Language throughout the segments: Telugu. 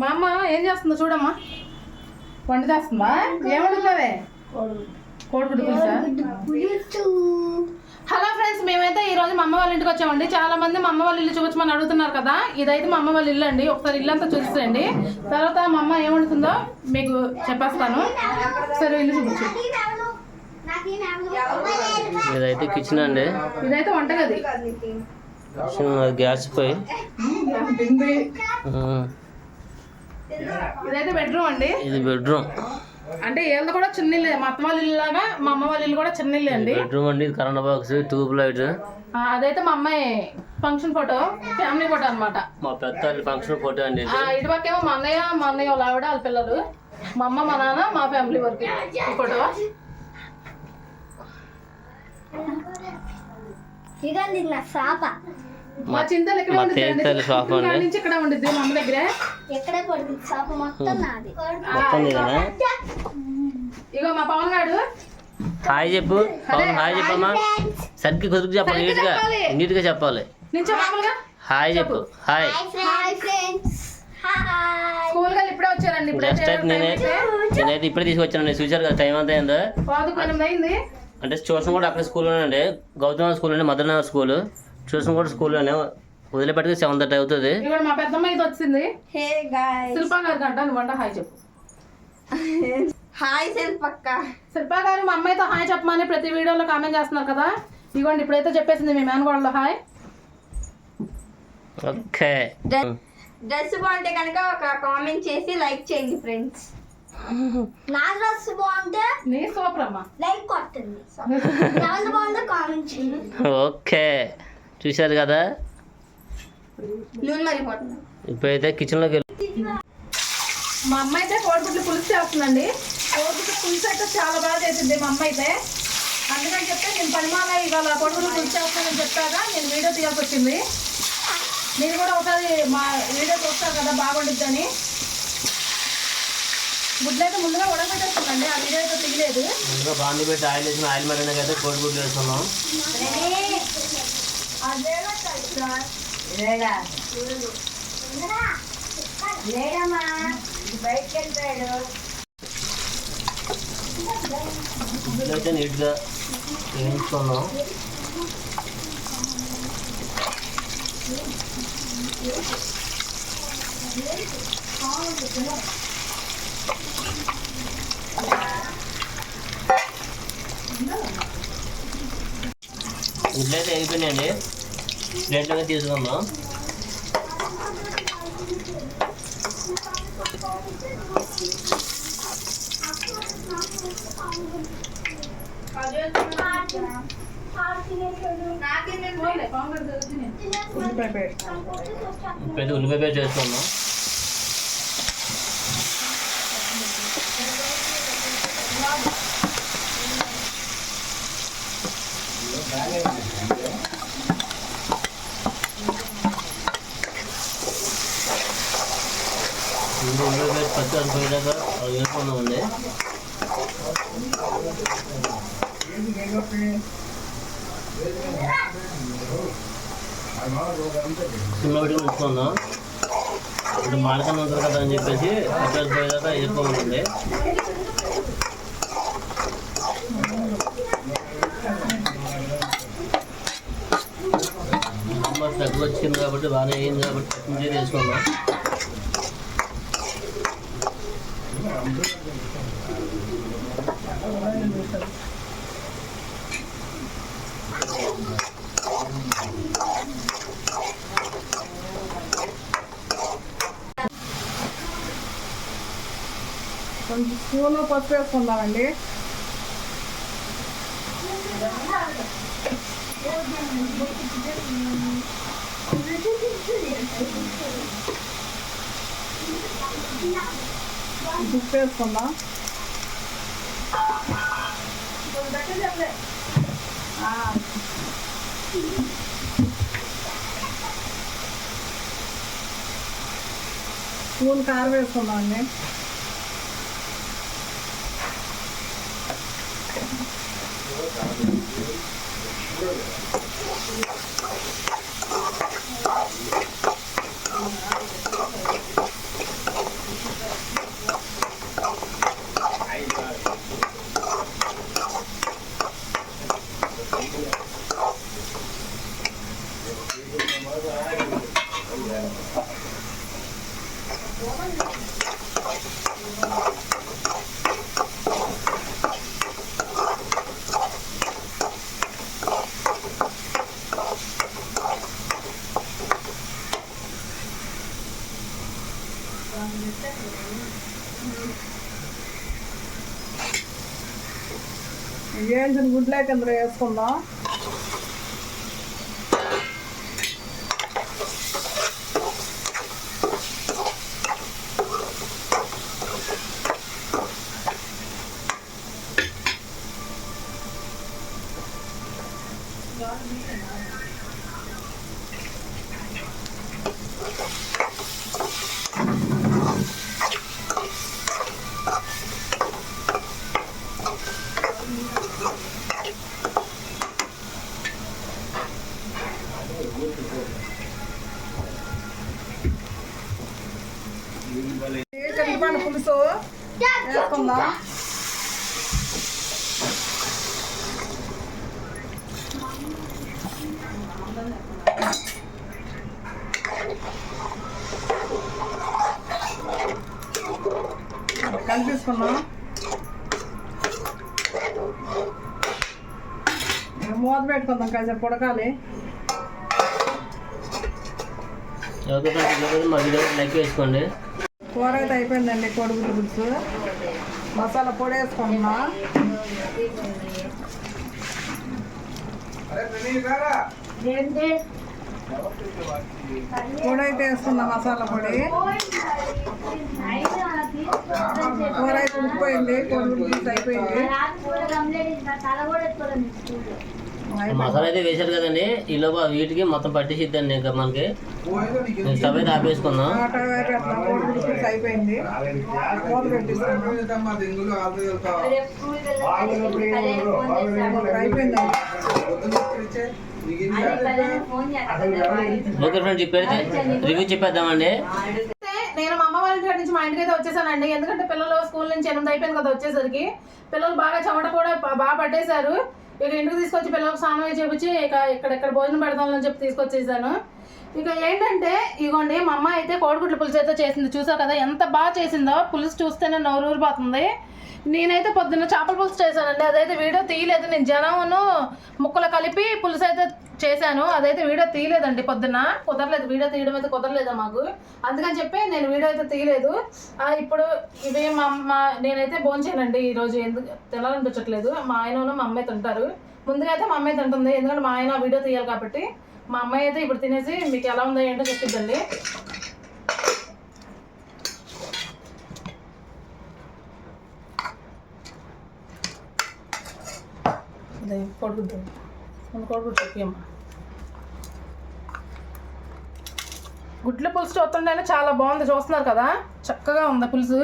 మా అమ్మ ఏం చేస్తుందో చూడమ్మా. వంట చేస్తుందా? ఏం వండుతున్నావే కోడిగుడ్డు పులుసా? హలో ఫ్రెండ్స్ మేమైతే ఈ రోజు మా అమ్మ వాళ్ళ ఇంటికి వచ్చామండి. చాలా మంది మా అమ్మ వాళ్ళ ఇల్లు చూపించమని అడుగుతున్నారు కదా. ఇదైతే మా అమ్మ వాళ్ళ ఇల్లు అండి. ఒకసారి ఇల్లు అంతా చూపిస్తాయండి తర్వాత మా అమ్మ ఏం వండుతుందో మీకు చెప్పేస్తాను. సరే ఇల్లు చూపించు. ఇదైతే కిచెన్ అండి. ఇదైతే వంటగది. గ్యాస్. ఉమ్, ఇదైతే బెడ్రూమ్ అండి. ఇది బెడ్రూమ్ అంటే వీళ్ళది కూడా చిన్న ఇల్లే మా అత్త వాళ్ళ ఇల్లు లాగా మా అమ్మ వాళ్ళ ఇల్లు కూడా చిన్న ఇల్లే అండి. బెడ్రూమ్ అండి ఇది కరెంట్ బాక్స్ ట్యూబ్ లైట్. ఆ, అదైతే మా అమ్మాయి ఫంక్షన్ ఫోటో ఫ్యామిలీ ఫోటో అన్నమాట. మా పెద్ద ఫంక్షన్ ఫోటో అండి ఇది. ఆ ఇటు పక్కేమో మా అన్నయ్య మా అన్నయ్య వాళ్ళ ఆవిడ వాళ్ళ పిల్లలు. మా అమ్మ మా నాన్న మా ఫ్యామిలీ వరకు ఈ ఫోటో. ఇదండి నా శాప మా చింతలు ఇక్కడ తేలికల షాప్ నుంచి ఇక్కడ ఉండిద్ది మా అమ్మ దగ్గరే? ఎక్కడే పడుతుంది? శాప మొత్తం నాది. మొత్తం ఇగో మా పవన్ గాడు. హాయ్ చెప్పు. పవన్ హాయ్ చెప్పమ్మా. సరిగ్గా కుదురు చెప్పాలి సరిగ్గా నీట్గా. చెప్పాలి. నీట్గా చెప్పాలి. నుంచి మామూలుగా. హాయ్ చెప్పు. హాయ్. హాయ్ ఫ్రెండ్స్ హాయ్ స్కూల్గా ఇప్పుడే వచ్చారండి. ఇప్పుడే నెక్స్ట్ టైం నేనే నేనైతే ఇప్పుడే తీసుకొచ్చానండి చూసారు కదా టైం అంతా అంటే ట్యూషన్ కూడా అక్కడ స్కూల్లోనే అండి. గౌతమ స్కూల్ అండి మదర్నగర్ స్కూల్. ట్యూషన్ కూడా స్కూల్లోనే వదిలిపెట్టుకు సెవెన్ థర్టీ అవుతుంది. ఇక్కడ మా పెద్దమ్మ ఇది వచ్చింది. Hey guys. శిల్పా గారు కంట నువ్వంట హాయ్ చెప్పు. హాయ్ సెల్పక్క శిల్పా గారు మా అమ్మాయితో హాయ్ చెప్పమని ప్రతి వీడియోలో కామెంట్ చేస్తున్నారు కదా. ఇదిగోండి ఇప్పుడైతే చెప్పేసింది మీ మేనగోడలో హాయ్. ఓకే. డ్రెస్ బాగుంటే కనుక ఒక కామెంట్ చేసి లైక్ చేయండి ఫ్రెండ్స్. నా డ్రెస్ బాగుంటే నీ సూపర్ అమ్మా లైక్ కొట్టండి. ఎవరి బాగుందో కామెంట్ చేయండి. ఓకే. చూశారు కదా? ఇప్పుడైతే కిచెన్లోకి వెళ్ళి మా అమ్మ అయితే కోడిగుడ్లు పులుసు చేస్తుందండి. కోడిగుడ్లు పులుసు అయితే చాలా బాగా చేసింది మా అమ్మ అయితే అందుకని చెప్తే నేను పనిమాల ఇవాళ కోడిగుడ్లు పులుసు చేస్తానని చెప్పాక నేను వీడియో తీయాల్సి వచ్చింది. మీరు కూడా ఒకసారి మా వీడియో చూస్తారు కదా బాగుండిద్దని. గుడ్లు అయితే ముందుగా ఉడకబెట్టేస్తుందండి ఆ వీడియో అయితే తీయలేదు. ముందుగా బాండి పెట్టి ఆయిల్ వేసిన ఆయిల్ మరినాక అయితే కోడి గుడ్లు వేస్తున్నాం గుడ్లు అయితే నీట్గా వేయించుకున్నాం గుడ్లు అయితే అయిపోయినాయండి ప్లేట్లోకి తీసుకుందాం. ఇప్పుడైతే ఉల్లిపాయ పేస్ట్ వేసుకుందాం ఇంకా ఉల్లిపాయ పచ్చి అనిపోయేదాకా ఉంచుకుందాం. ఇప్పుడు మాడకన్న ఉంటుంది కదా అని చెప్పేసి పచ్చి పోయేదాకా వేసుకోమంటుంది అమ్మ తగ్గు వచ్చింది కాబట్టి బాగానే అయింది కాబట్టి తగ్గించేది వేసుకుందాం కొంచెం స్పూన్ పప్పు వేసుకుందామండి Yeah. ఉప్పు వేసుకుందాం ఆ. స్పూన్ కారం వేసుకుందాం అండి వేయించిన గుడ్లే కింద వేసుకుందాం చింతపండు పులుసు వేసుకుందాం కలిపిస్తున్నాం మూత పెట్టుకుందాం కాసేపు ఉడకాలి ఓకే ఫ్రెండ్స్ ఈలోపు లైక్ వేసుకోండి కూర అయితే అయిపోయిందండి కొడుకులు పులుసు. మసాలా పొడి వేసుకుంటున్నా. పొడి అయితే వేసుకున్నా మసాలా పొడి. కూర అయితే ఉడికిపోయింది కొడుకులు పులుసు అయిపోయింది. మసాలా అయితే వేశారు కదండి. ఈ లోపల వీటికి మొత్తం పట్టేసిద్దండి ఇంకా మనకి. స్టవ్ అయితే ఆపేసుకుందాం. ఓకే ఫ్రెండ్స్ ఇప్పుడైతే రివ్యూ చెప్పేద్దామండి. నేను మా అమ్మ వాళ్ళ ఇంటి నుంచి మా ఇంటికి అయితే వచ్చేసానండి. ఎందుకంటే పిల్లలు స్కూల్ నుంచి ఎనిమిది అయిపోయింది కదా వచ్చేసరికి. పిల్లలు బాగా చెమట కూడా బాగా పట్టేశారు. ఇక ఇంటికి తీసుకొచ్చి పిల్లలకు స్నానం అయి చేపించి ఇక ఇక్కడెక్కడ భోజనం పెడతామని చెప్పి తీసుకొచ్చేసాను. ఇక ఏంటంటే ఇగోండి మా అమ్మ అయితే కోడిగుడ్ల పులుసు అయితే చేసింది. చూసావు కదా ఎంత బాగా చేసిందో. పులుసు చూస్తేనే నోరు ఊరిపోతుంది. నేనైతే పొద్దున్న చేపల పులుసు చేశానండి. అదైతే వీడియో తీయలేదు. నేను జనమును ముక్కలు కలిపి పులుసు అయితే చేశాను. అదైతే వీడియో తీయలేదండి పొద్దున్న. కుదరలేదు. వీడియో తీయడం అయితే కుదరలేదు మాకు. అందుకని చెప్పి నేను వీడియో అయితే తీయలేదు. ఇప్పుడు ఇవి మా అమ్మ నేనైతే భోంచేయనండి ఈరోజు ఎందుకు తినాలనిపించట్లేదు. మా ఆయనను మా అమ్మాయి తింటారు. ముందుగా అయితే మా అమ్మాయి తింటుంది. ఎందుకంటే మా ఆయన వీడియో తీయాలి కాబట్టి. మా అమ్మాయి అయితే ఇప్పుడు తినేసి మీకు ఎలా ఉందో ఏంటో చెప్పిద్దండి. కొడుకుద్దు కొడుకు చెప్పమ్మా గుడ్ల పులుసు చూస్తుంటేనే చాలా బాగుంది చూస్తున్నారు కదా? చక్కగా ఉంది పులుసు?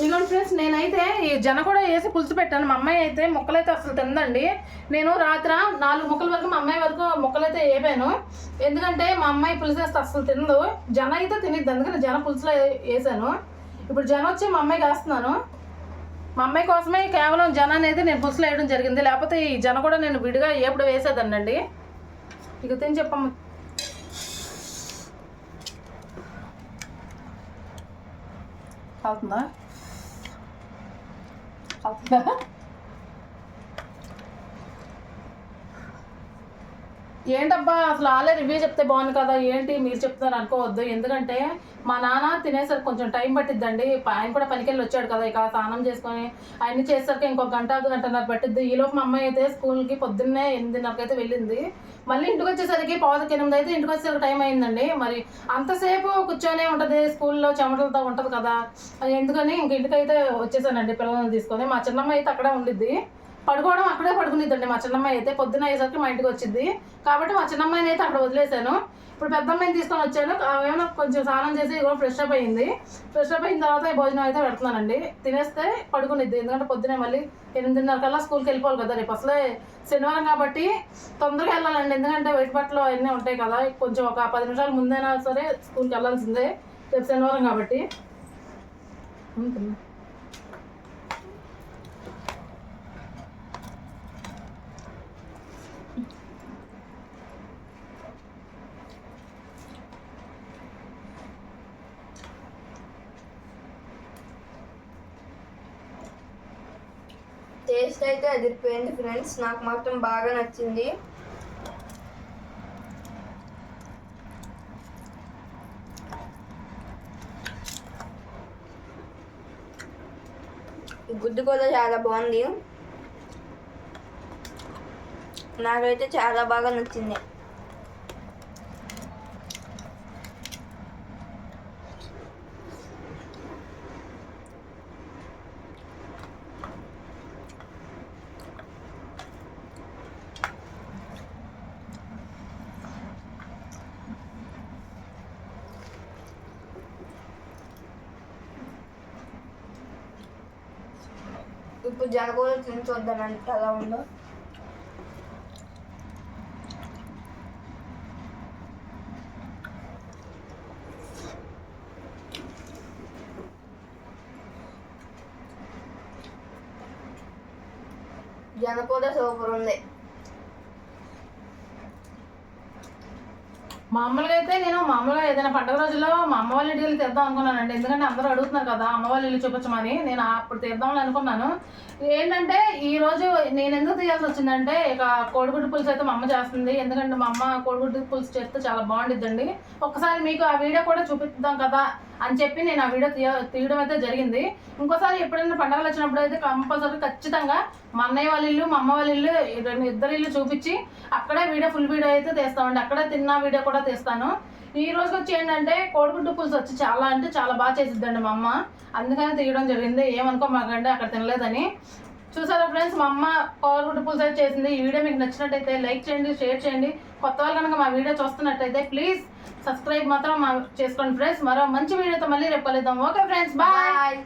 ఇదిగోండి ఫ్రెండ్స్ నేనైతే ఈ జన కూడా వేసి పులుసు పెట్టాను. మా అమ్మాయి అయితే ముక్కలైతే అసలు తిందండి నేను రాత్ర నాలుగు ముక్కల వరకు మా అమ్మాయి వరకు ముక్కలైతే వేపాను ఎందుకంటే మా అమ్మాయి పులుసు వేస్తే అసలు తినదు. జన అయితే తినిద్ది అందుకని జన పులుసులో వేసాను. ఇప్పుడు జన వచ్చి మా అమ్మాయికి వేస్తున్నాను మా అమ్మాయి కోసమే కేవలం జన అనేది నేను పులుసులో వేయడం జరిగింది. లేకపోతే ఈ జన కూడా నేను విడిగా ఎప్పుడు వేసేదాన్నండి. ఇక తిని చెప్పమ్మ. అవుతుందా kalktı. ఏంటబ్బా అసలు ఆలే రివ్యూ చెప్తే బాగుంది కదా ఏంటి మీరు చెప్తున్నారు అనుకోవద్దు. ఎందుకంటే మా నాన్న తినేసరికి కొంచెం టైం పట్టిద్దండి. ఆయన కూడా పనికెళ్ళి వచ్చాడు కదా ఇక స్నానం చేసుకొని ఆయన చేసేసరికి ఇంకొక గంట గంటన్నర పట్టిద్ది. ఈలోపు మా అమ్మాయి అయితే స్కూల్కి పొద్దున్నే ఎనిమిదిన్నరకి అయితే వెళ్ళింది. మళ్ళీ ఇంటికి వచ్చేసరికి పావుకి ఎనిమిది అయితే ఇంటికి వచ్చేసరికి టైం అయిందండి. మరి అంతసేపు కూర్చొనే ఉంటుంది స్కూల్లో చెమటలతో ఉంటుంది కదా. అది ఎందుకని ఇంక ఇంటికైతే వచ్చేసానండి పిల్లల్ని తీసుకొని. మా చిన్నమ్మ అయితే అక్కడే ఉండిద్ది. పడుకోవడం అక్కడే పడుకునిద్దండి మా చిన్నమ్మాయి అయితే పొద్దున అయ్యేసరికి మా ఇంటికి వచ్చింది. కాబట్టి మా చిన్నమ్మాయిని అయితే అక్కడ వదిలేశాను. ఇప్పుడు పెద్ద అమ్మాయిని తీసుకొని వచ్చాను. ఏమైనా కొంచెం స్నానం చేసి కూడా ఫ్రెష్ అప్ అయింది. ఫ్రెష్ అప్ అయిన తర్వాత భోజనం అయితే పెడుతున్నానండి. తినేస్తే పడుకునిద్ది ఎందుకంటే పొద్దునే మళ్ళీ ఎనిమిదిన్నర కల్లా స్కూల్కి వెళ్ళిపోవాలి కదా రేపు. అసలే శనివారం కాబట్టి తొందరగా వెళ్ళాలండి. ఎందుకంటే వెయిట్ బట్టలు అవన్నీ ఉంటాయి కదా. కొంచెం ఒక పది నిమిషాల ముందైనా సరే స్కూల్కి వెళ్ళాల్సిందే రేపు శనివారం కాబట్టి. అదిరిపోయింది ఫ్రెండ్స్. నాకు మాత్రం బాగా నచ్చింది. గుడ్డు కూడా చాలా బాగుంది. నాకైతే చాలా బాగా నచ్చింది. ఇప్పుడు జనగోళ తిని చూద్దానంటే ఎలా ఉందో. జనపద సూపర్ ఉంది మామూలుగా అయితే నేను మామూలుగా ఏదైనా పండుగ రోజుల్లో మా అమ్మ వాళ్ళ ఇంటికి వెళ్ళి తెద్దాం అనుకున్నానండి. ఎందుకంటే అందరూ అడుగుతున్నారు కదా అమ్మ వాళ్ళ ఇల్లు చూపించమని. నేను అప్పుడు తీద్దామని అనుకున్నాను. ఏంటంటే ఈ రోజు నేను ఎందుకు తీయాల్సి వచ్చిందంటే ఇక కోడిగుడ్డు పులుసు అయితే మా అమ్మ చేస్తుంది. ఎందుకంటే మా అమ్మ కోడిగుడ్డు పులుసు చేస్తే చాలా బాగుండిద్దండి. ఒకసారి మీకు ఆ వీడియో కూడా చూపిద్దాం కదా. అని చెప్పి నేను ఆ వీడియో తీయ తీయడం అయితే జరిగింది. ఇంకోసారి ఎప్పుడైనా పండగలు వచ్చినప్పుడు అయితే కంపల్సరీ ఖచ్చితంగా మా అన్నయ్య వాళ్ళ ఇల్లు మా అమ్మ వాళ్ళ ఇల్లు రెండు ఇద్దరు ఇల్లు చూపించి అక్కడే వీడియో ఫుల్ వీడియో అయితే తీస్తామండి. అక్కడే తిన్న వీడియో కూడా తీస్తాను. ఈ రోజుకి వచ్చి ఏంటంటే కోడిగుడ్డు పులుసు వచ్చి చాలా అంటే చాలా బాగా చేసిద్దండి మా అమ్మ. అందుకని తీయడం జరిగింది. ఏమనుకో మాకంటే అక్కడ తినలేదని. చూసారా ఫ్రెండ్స్ మా అమ్మ కోడిగుడ్డు పులుసు చేసింది. ఈ వీడియో మీకు నచ్చినట్టయితే లైక్ చేయండి షేర్ చేయండి. కొత్త వాళ్ళు కనుక మా వీడియో చూస్తున్నట్టయితే ప్లీజ్ సబ్స్క్రైబ్ మాత్రం మా చేసుకోండి ఫ్రెండ్స్ మరో మంచి వీడియోతో మళ్ళీ రేపు కలుద్దాం. Okay friends bye bye